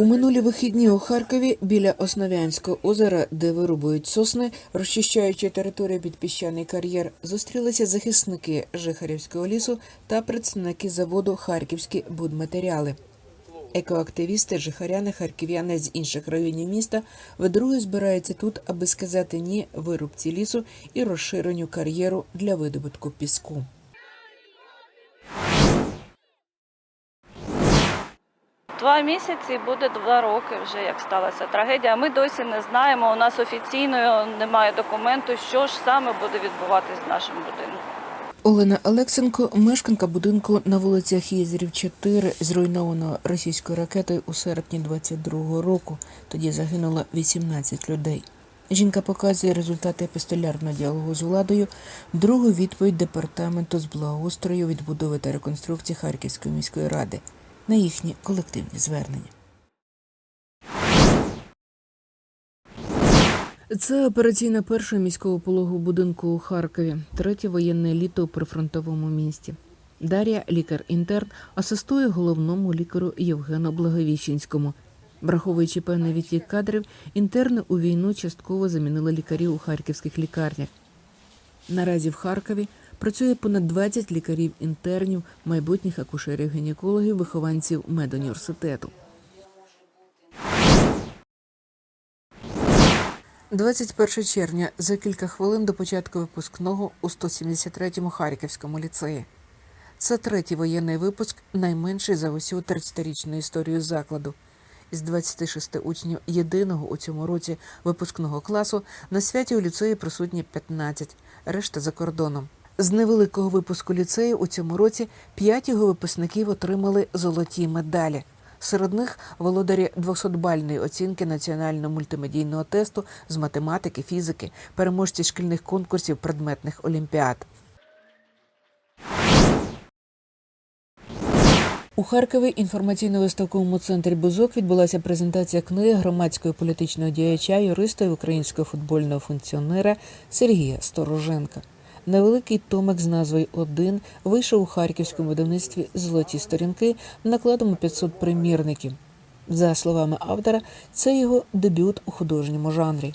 У минулі вихідні у Харкові біля Основ'янського озера, де вирубують сосни, розчищаючи територію під піщаний кар'єр, зустрілися захисники Жихарівського лісу та представники заводу Харківські будматеріали. Екоактивісти, жихаряни, харків'яни з інших районів міста вдруге збираються тут, аби сказати ні вирубці лісу і розширенню кар'єру для видобутку піску. Два місяці буде два роки вже як сталася трагедія. Ми досі не знаємо. У нас офіційно немає документу, що ж саме буде відбуватись з нашим будинком. Олена Олексенко, мешканка будинку на вулицях Єзерів 4, зруйнованого російською ракетою у серпні 22-го року. Тоді загинуло 18 людей. Жінка показує результати епістолярного діалогу з владою, другу відповідь департаменту з благоустрою, відбудови та реконструкції Харківської міської ради на їхні колективні звернення. Це операційна перша міського пологового будинку у Харкові, третє воєнне літо у прифронтовому місті. Дар'я, лікар-інтерн, асистує головному лікарю Євгену Благовіщенському. Враховуючи певний відтік кадрів, інтерни у війну частково замінили лікарів у харківських лікарнях. Наразі в Харкові працює понад 20 лікарів-інтернів, майбутніх акушерів-гінекологів, вихованців медуніверситету. 21 червня за кілька хвилин до початку випускного у 173-му Харківському ліцеї. Це третій воєнний випуск, найменший за усю 30-річну історію закладу. Із 26 учнів єдиного у цьому році випускного класу на святі у ліцеї присутні 15, решта за кордоном. З невеликого випуску ліцею у цьому році п'ять його випускників отримали золоті медалі. Серед них володарі 200-бальної оцінки національного мультимедійного тесту з математики, фізики, переможці шкільних конкурсів предметних олімпіад. У Харкові інформаційно-виставковому центрі Бузок відбулася презентація книги громадського політичного діяча, юриста і українського футбольного функціонера Сергія Стороженка. Невеликий томик з назвою Один вийшов у харківському видавництві Золоті сторінки накладом у 500 примірників. За словами автора, це його дебют у художньому жанрі.